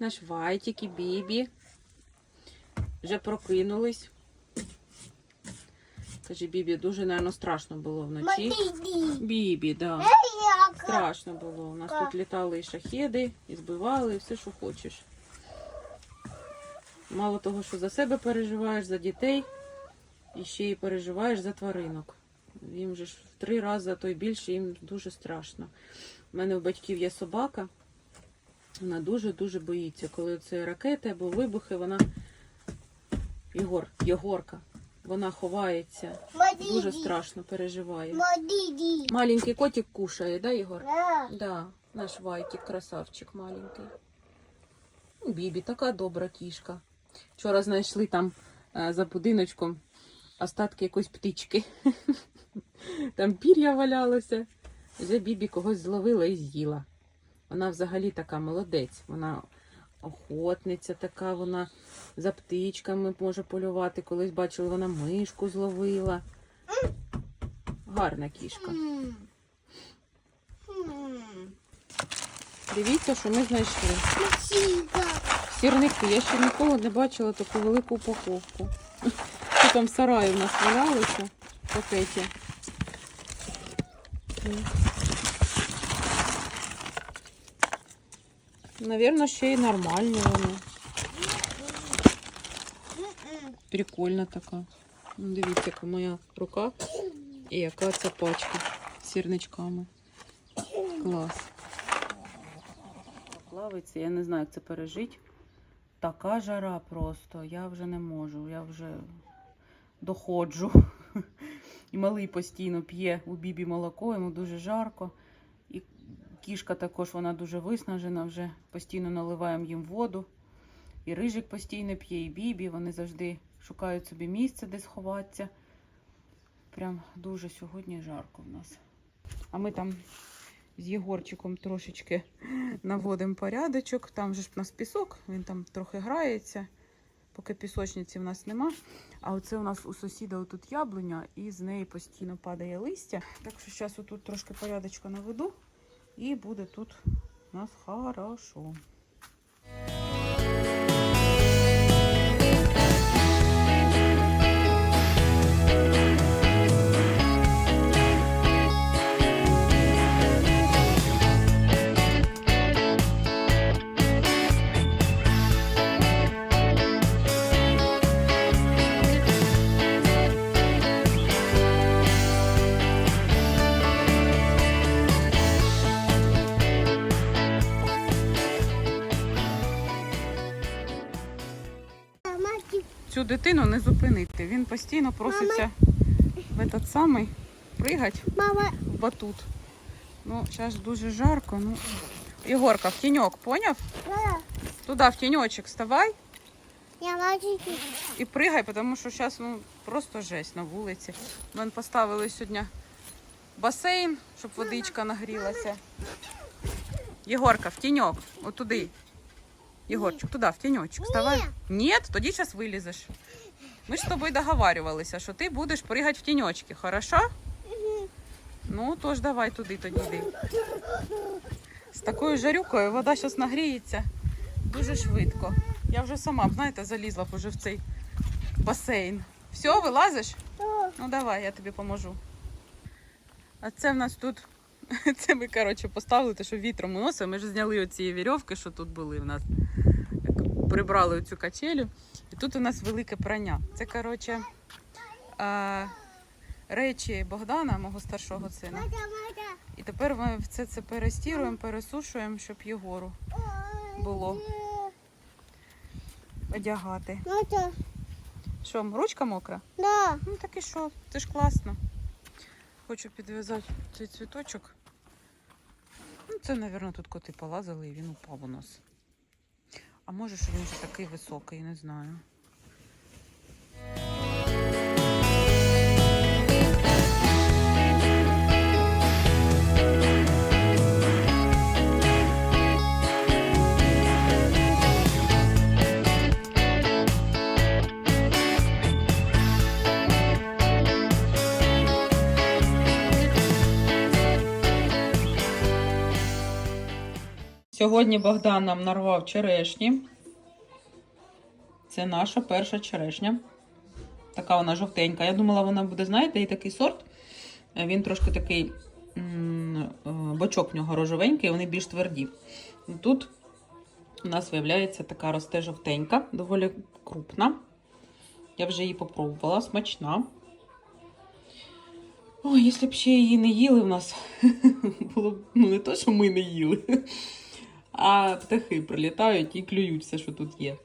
наш Вайтік і Бібі. Вже прокинулись. Каже, Бібі, дуже, напевно, страшно було вночі. Бібі, да. Страшно було. У нас тут літали і шахеди, і збивали, і все, що хочеш. Мало того, що за себе переживаєш, за дітей, і ще й переживаєш за тваринок. Їм же ж в три рази, а то й більше, їм дуже страшно. У мене у батьків є собака. Вона дуже-дуже боїться, коли це ракети або вибухи, вона. Єгор, Єгорка. Вона ховається, дуже страшно переживає. Маленький котик кушає, да, Єгор? Да. Наш Вайтик, красавчик маленький. Ну, Бібі, така добра кішка. Вчора знайшли там е, за будиночком остатки якоїсь птички. Там пір'я валялося. Вже Бібі когось зловила і з'їла. Вона взагалі така молодець. Вона охотниця така, вона за птичками може полювати. Колись бачили, вона мишку зловила. Гарна кішка. Дивіться, що ми знайшли. Сірники. Я ще ніколи не бачила таку велику упаковку. Що там сараї в нас валялося в пакеті. Навірно, ще й нормальні вони. Прикольна така. Ну, Дивіться, яка моя рука і яка ця пачка з сірничками. Клас. Плавиться, я не знаю, як це пережить. Така жара просто. Я вже не можу. Я вже доходжу. І малий постійно п'є у бібі молоко, йому дуже жарко. Кішка також вона дуже виснажена, вже постійно наливаємо їм воду. І рижик постійно п'є, і бібі. Вони завжди шукають собі місце, де сховатися. Прям дуже сьогодні жарко в нас. А ми там з Єгорчиком трошечки наводимо порядочок. Там же ж в нас пісок, він там трохи грається, поки пісочниці в нас нема. А оце у нас у сусіда отут яблуня, і з неї постійно падає листя. Так що зараз отут трошки порядочку наведу, і буде тут у нас хорошо. Дитину не зупинити. Він постійно проситься в этот самий пригать Мама. в батут. Ну, зараз дуже жарко. Ну. Єгорка, в тіньок, поняв? Туди в тіньочок вставай Я і пригай, тому що зараз ну, просто жесть на вулиці. Ми поставили сьогодні басейн, щоб водичка нагрілася. Єгорка, в тіньок, отуди. Єгорчик, туди, в тіньочок, вставай. Ні, тоді зараз вилізеш. Ми ж з тобою договарювалися, що ти будеш пригати в тіньочки, хорошо? Ну, тож давай туди тоді йди. З такою жарюкою вода зараз нагріється дуже швидко. Я вже сама, знаєте, залізла б уже в цей басейн. Все, вилазиш? Ну давай, я тобі поможу. А це в нас тут. Це ми, коротше, поставили, те, що вітром уносимо. Ми ж зняли оці вірьовки, що тут були в нас. Прибрали оцю качелю. І тут у нас велике прання. Це, коротше, речі Богдана, мого старшого сина. І тепер ми все це перестіруємо, пересушуємо, щоб Єгору було одягати. Що, ручка мокра? Да. Ну так і що, це ж класно. Хочу підв'язати цей цвіточок. Ну, це, мабуть, тут коти полазили і він упав у нас. А може, що він вже такий високий, не знаю. Сьогодні Богдан нам нарвав черешні. Це наша перша черешня. Така вона жовтенька. Я думала, вона буде, знаєте, і такий сорт. Він трошки такий е, бочок в нього рожовенький, вони більш тверді. Тут у нас виявляється така росте жовтенька, доволі крупна. Я вже її попробувала, смачна. Ой, якщо б ще її не їли в нас, було б ну, не то, що ми не їли, а птахи прилітають і клюють все, що тут є.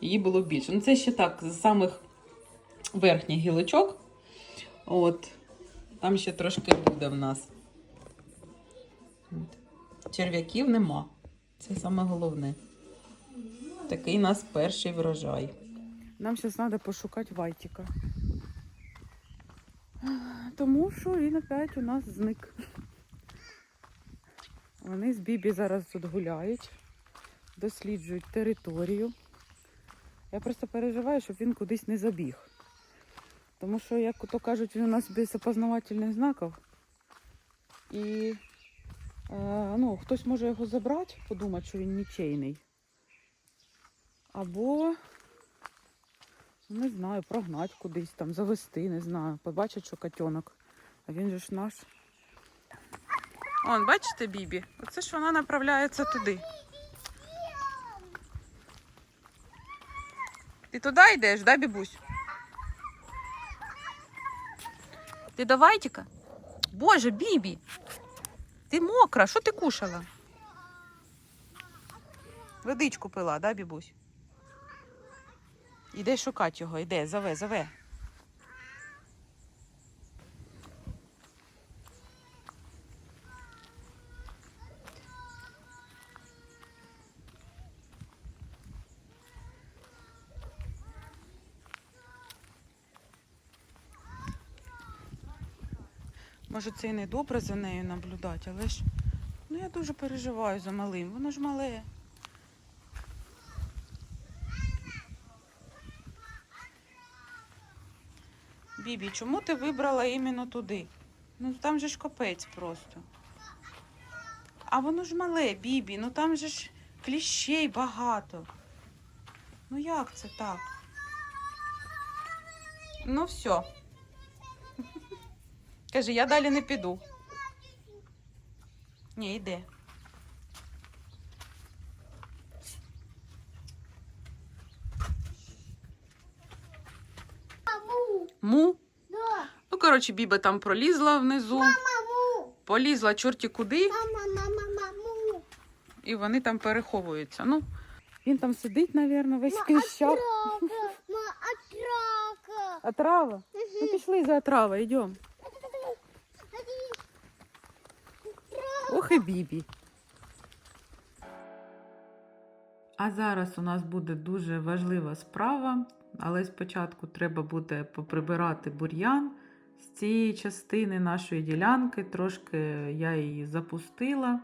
Її було більше. Ну, це ще так, з самих верхніх гілочок. От. Там ще трошки буде в нас. Черв'яків нема. Це саме головне. Такий нас перший врожай. Нам зараз треба пошукати Вайтіка. Тому що він опять у нас зник. Вони з Бібі зараз тут гуляють, досліджують територію. Я просто переживаю, щоб він кудись не забіг. Тому що, як то кажуть, він у нас без опознавательних знаків. І е, ну, хтось може його забрати, подумати, що він нічейний. Або, ну, не знаю, прогнати кудись там, завести, не знаю. Побачить, що котенок. А він же ж наш. Он, бачите, Бібі? Оце ж вона направляється туди. Ти туди йдеш, да, бібусь? Ти до Вайтіка? Боже, Бібі! Ти мокра, що ти кушала? Водичку пила, да, бібусь? Іде шукати його, іде, зове, зове. Може, це і не добре за нею наблюдати, але ж ну я дуже переживаю за малим. Воно ж мале. Бібі, чому ти вибрала іменно туди? Ну там же ж капець просто. А воно ж мале, Бібі, ну там же ж кліщей багато. Ну як це так? Ну все. Каже, я далі не піду. Ні. Маму. Му. Да. Ну, коротше, Біба там пролізла внизу, Маму. полізла чорті куди, Мама, мама, маму. і вони там переховуються. Ну, він там сидить, мабуть, весь Ма, кліщав. отрака. Ма, отрака. Ну, пішли за трава, йдемо. Ох і Бібі. А зараз у нас буде дуже важлива справа, але спочатку треба буде поприбирати бур'ян з цієї частини нашої ділянки. Трошки я її запустила,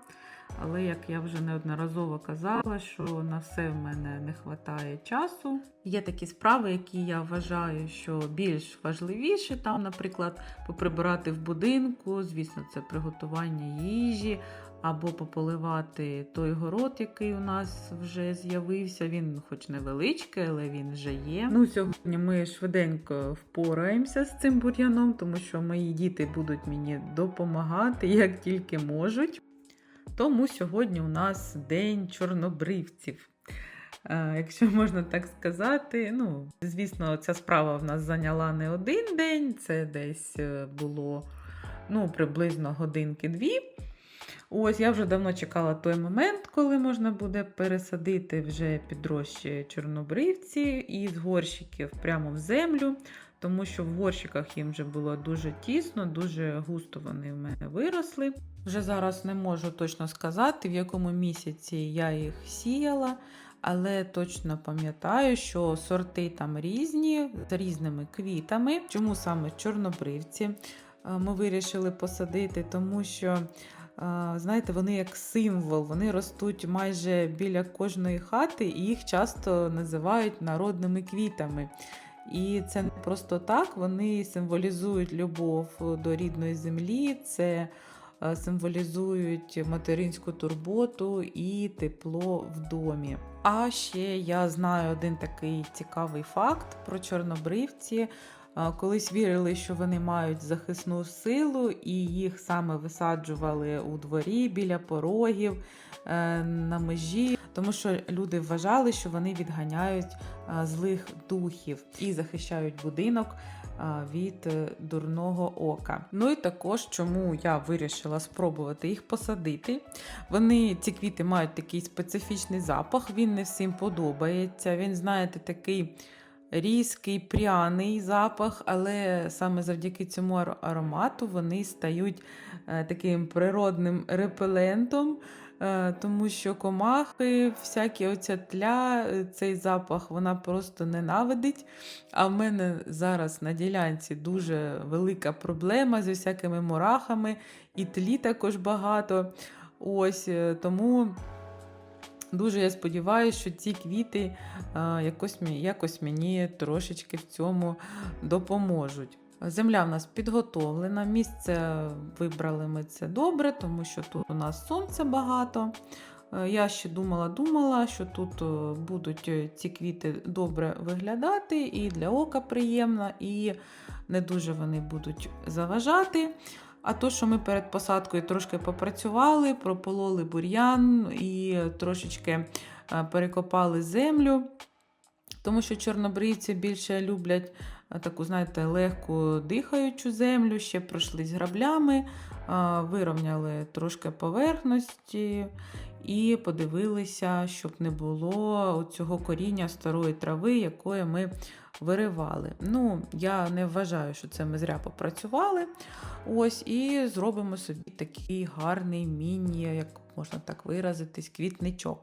але як я вже неодноразово казала, що на все в мене не вистачає часу. Є такі справи, які я вважаю, що більш важливіші. Там, наприклад, поприбирати в будинку, звісно, це приготування їжі. Або пополивати той город, який у нас вже з'явився. Він, хоч невеличкий, але він вже є. Ну, сьогодні ми швиденько впораємося з цим бур'яном, тому що мої діти будуть мені допомагати як тільки можуть. Тому сьогодні у нас день чорнобривців. Е, Якщо можна так сказати, ну, звісно, ця справа в нас зайняла не один день, це десь е, було ну, приблизно годинки-дві. Ось я вже давно чекала той момент, коли можна буде пересадити вже підрощі чорнобривці із горщиків прямо в землю, тому що в горщиках їм вже було дуже тісно, дуже густо вони в мене виросли. Вже зараз не можу точно сказати, в якому місяці я їх сіяла, але точно пам'ятаю, що сорти там різні, з різними квітами. Чому саме чорнобривці е, ми вирішили посадити, тому що. Знаєте, вони як символ, вони ростуть майже біля кожної хати, і їх часто називають народними квітами. І це не просто так, вони символізують любов до рідної землі, це символізують материнську турботу і тепло в домі. А ще я знаю один такий цікавий факт про чорнобривці. Колись вірили, що вони мають захисну силу, і їх саме висаджували у дворі біля порогів е, на межі, тому що люди вважали, що вони відганяють злих духів і захищають будинок від е, дурного ока. Ну і також, чому я вирішила спробувати їх посадити. Вони ці квіти мають такий специфічний запах. Він не всім подобається. Він, знаєте, такий різкий, пряний запах, але саме завдяки цьому аромату вони стають е, таким природним репелентом. е, Тому що комахи, всякі оця тля, е, цей запах вона просто ненавидить. А в мене зараз на ділянці дуже велика проблема з усякими мурахами, і тлі також багато. Ось тому дуже я сподіваюся, що ці квіти а, якось, якось мені трошечки в цьому допоможуть. Земля в нас підготовлена, місце вибрали ми це добре, тому що тут у нас сонця багато. Е, Я ще думала, думала, що тут е, будуть е, ці квіти добре виглядати, і для ока приємно, і не дуже вони будуть заважати. А то, що ми перед посадкою трошки попрацювали, пропололи бур'ян і трошечки е, перекопали землю, тому що чорнобривці більше люблять е, таку, знаєте, легку дихаючу землю, ще пройшлись граблями, е, вирівняли трошки поверхності і подивилися, щоб не було цього коріння старої трави, якої ми виривали. Ну, я не вважаю, що це ми зря попрацювали. Ось, і зробимо собі такий гарний міні, як можна так виразитись, квітничок.